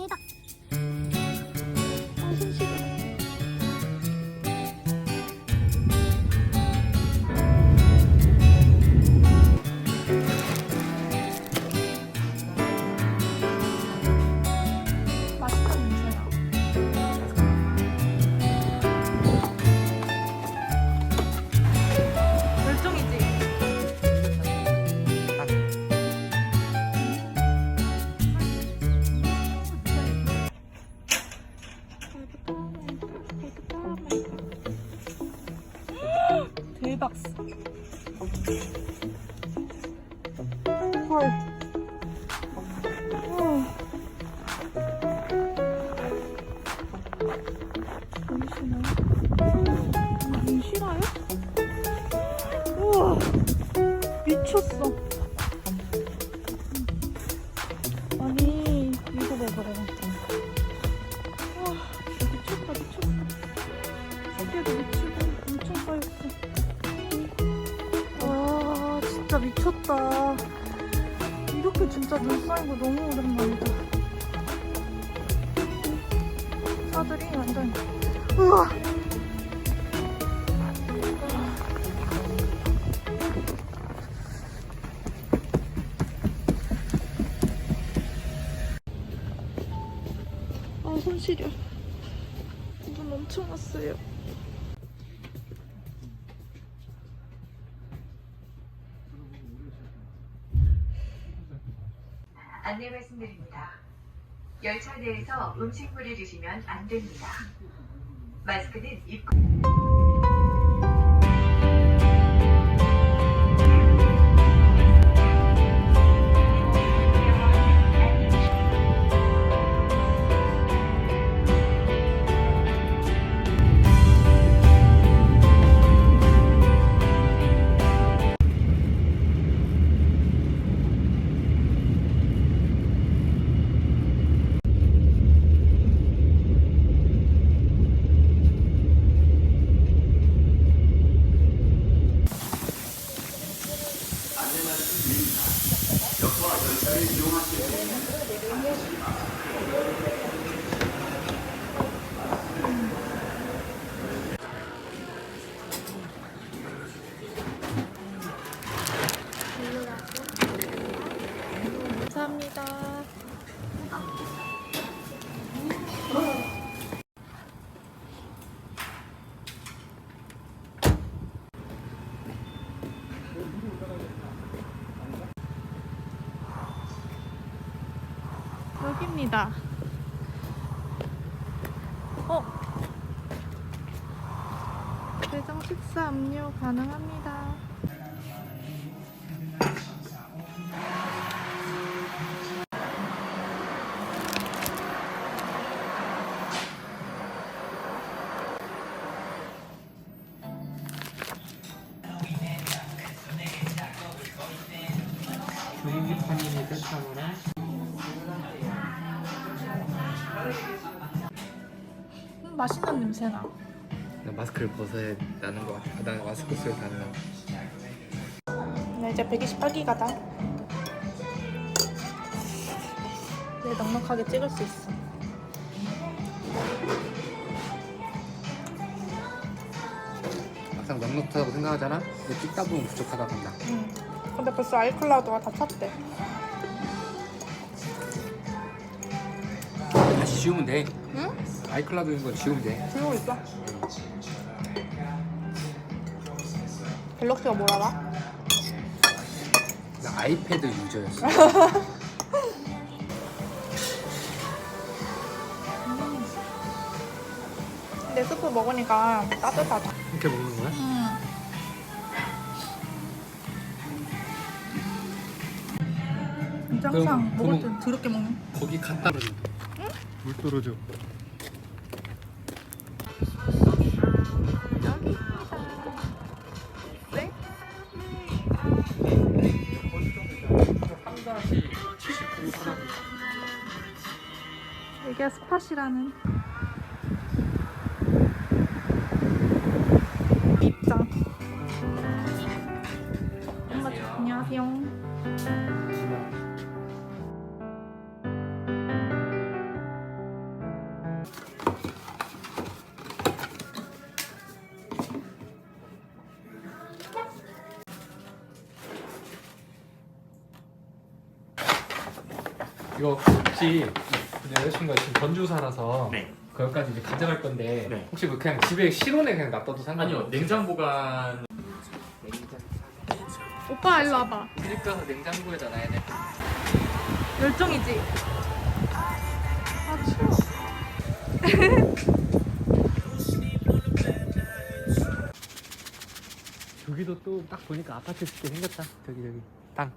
대박. 대박. 헐. 우와. 보이시나요? 보이시나요? 우와. 미쳤어. 아니, 이거 봐봐요. 와, 미쳤다, 미쳤어. 새끼도 미치고 미쳤다. 이렇게 진짜 눈거 너무 오랜만이다. 사들이 완전, 우와! 아, 손 시려. 눈 엄청 왔어요. 안내 말씀드립니다. 열차 내에서 음식물을 드시면 안 됩니다. 마스크는 입고 감사합니다. 여기입니다. 어? 대장 식사 압류 가능합니다. 음, 맛있는 냄새나. 나 마스크를 벗어야 나는 것 같아. 난 마스크 소리 안 나. 나 이제 128기가다. 내 넉넉하게 찍을 수 있어. 막상 넉넉하다고 생각하잖아. 근데 찍다 보면 부족하다고 한다. 응. 근데 벌써 아이클라우드가 다 찼대. 지우면 돼. 응? 아이클라우드 있는 거 지우면 돼. 들고 있어. 갤럭시가 뭘 알아? 나 아이패드 유저였어. 근데 스프 먹으니까 따뜻하다. 이렇게 먹는 거야? 음. 그럼 먹을 때 더럽게 먹는. 거기 갖다 줘. 물 떨어져. 네? 이게 스팟이라는 이거 혹시 우리 여자친구가 지금 전주 살아서 네. 거기까지 이제 가져갈 건데 네. 혹시 뭐 그냥 집에 실온에 그냥 놔둬도 상관없어요? 아니요 냉장 보관 오빠 일로 와봐. 그러니까 냉장고에다 놔야 돼. 열정이지? 아 추워. 저기도 또 딱 보니까 아파트 짓게 생겼다. 저기 저기 땅.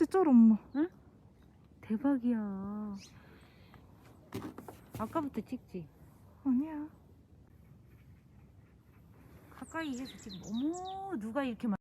화제 쩔 엄마. 대박이야. 아까부터 찍지. 아니야. 가까이 해서 지금 어머 누가 이렇게 많.